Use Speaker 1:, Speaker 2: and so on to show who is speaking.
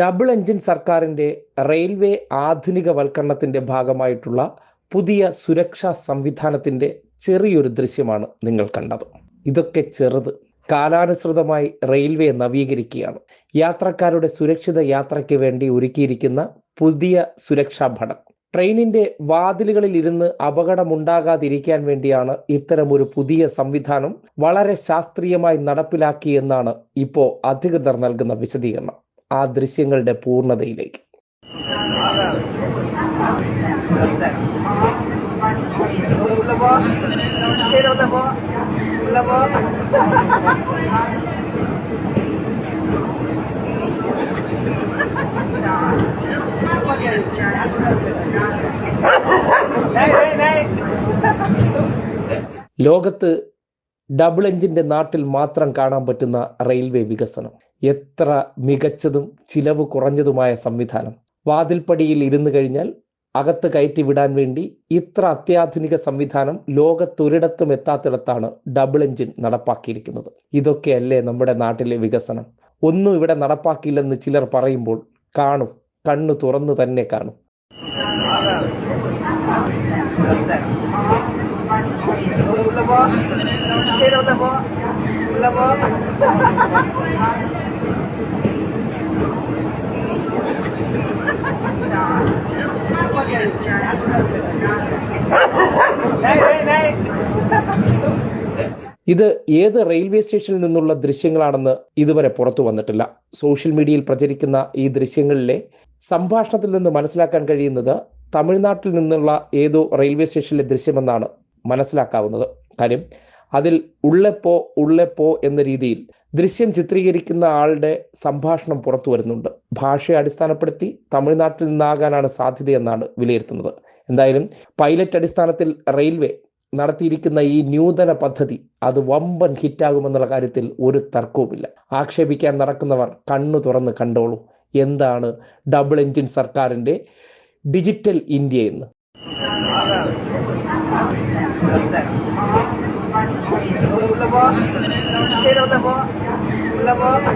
Speaker 1: Double engine സർക്കാരിന്റെ railway ആധുനികവൽക്കരണത്തിന്റെ ഭാഗമായിട്ടുള്ള പുതിയ സുരക്ഷാ സംവിധാനത്തിന്റെ ചെറിയൊരു ദൃശ്യമാണ് നിങ്ങൾ കണ്ടത്. ഇതൊക്കെ ചെറുത് കാലാനുസൃതമായി റെയിൽവേ നവീകരിക്കുകയാണ്. യാത്രക്കാരുടെ സുരക്ഷിത യാത്രയ്ക്ക് വേണ്ടി ഒരുക്കിയിരിക്കുന്ന പുതിയ സുരക്ഷാ ഭടൻ. ട്രെയിനിന്റെ വാതിലുകളിൽ ഇരുന്ന് അപകടമുണ്ടാകാതിരിക്കാൻ വേണ്ടിയാണ് ഇത്തരമൊരു പുതിയ സംവിധാനം വളരെ ശാസ്ത്രീയമായി നടപ്പിലാക്കി എന്നാണ് ഇപ്പോൾ അധികൃതർ നൽകുന്ന വിശദീകരണം. ആ ദൃശ്യങ്ങളുടെ
Speaker 2: പൂർണതയിലേക്ക്.
Speaker 1: ലോകത്ത് ഡബിൾ എഞ്ചിന്റെ നാട്ടിൽ മാത്രം കാണാൻ പറ്റുന്ന റെയിൽവേ വികസനം. എത്ര മികച്ചതും ചിലവ് കുറഞ്ഞതുമായ സംവിധാനം. വാതിൽപ്പടിയിൽ ഇരുന്നു കഴിഞ്ഞാൽ അകത്ത് കയറ്റി വിടാൻ വേണ്ടി ഇത്ര അത്യാധുനിക സംവിധാനം ലോകത്തൊരിടത്തും എത്താത്തിടത്താണ് ഡബിൾ എഞ്ചിൻ നടപ്പാക്കിയിരിക്കുന്നത്. ഇതൊക്കെയല്ലേ നമ്മുടെ നാട്ടിലെ വികസനം? ഒന്നും ഇവിടെ നടപ്പാക്കിയില്ലെന്ന് ചിലർ പറയുമ്പോൾ കാണും കണ്ണു തുറന്നു തന്നെ കാണും. ഇത് ഏത് റെയിൽവേ സ്റ്റേഷനിൽ നിന്നുള്ള ദൃശ്യങ്ങളാണെന്ന് ഇതുവരെ പുറത്തു വന്നിട്ടില്ല. സോഷ്യൽ മീഡിയയിൽ പ്രചരിക്കുന്ന ഈ ദൃശ്യങ്ങളിലെ സംഭാഷണത്തിൽ നിന്ന് മനസ്സിലാക്കാൻ കഴിയുന്നത് തമിഴ്നാട്ടിൽ നിന്നുള്ള ഏതോ റെയിൽവേ സ്റ്റേഷനിലെ ദൃശ്യമെന്നാണ് മനസ്സിലാക്കാവുന്നത്. കാര്യം അതിൽ ഉള്ളെപ്പോ ഉള്ളെപ്പോ എന്ന രീതിയിൽ ദൃശ്യം ചിത്രീകരിക്കുന്ന ആളുടെ സംഭാഷണം പുറത്തു വരുന്നുണ്ട്. ഭാഷയെ അടിസ്ഥാനപ്പെടുത്തി തമിഴ്നാട്ടിൽ നിന്നാകാനാണ് സാധ്യതയെന്നാണ് വിലയിരുത്തുന്നത്. എന്തായാലും പൈലറ്റ് അടിസ്ഥാനത്തിൽ റെയിൽവേ നടത്തിയിരിക്കുന്ന ഈ നൂതന പദ്ധതി അത് വമ്പൻ ഹിറ്റാകുമെന്നുള്ള കാര്യത്തിൽ ഒരു തർക്കവുമില്ല. ആക്ഷേപിക്കാൻ നടക്കുന്നവർ കണ്ണു തുറന്ന് കണ്ടോളൂ. എന്താണ് ഡബിൾ എഞ്ചിൻ സർക്കാരിന്റെ ഡിജിറ്റൽ ഇന്ത്യ എന്ന്
Speaker 2: ഉള്ളപ്പോ po.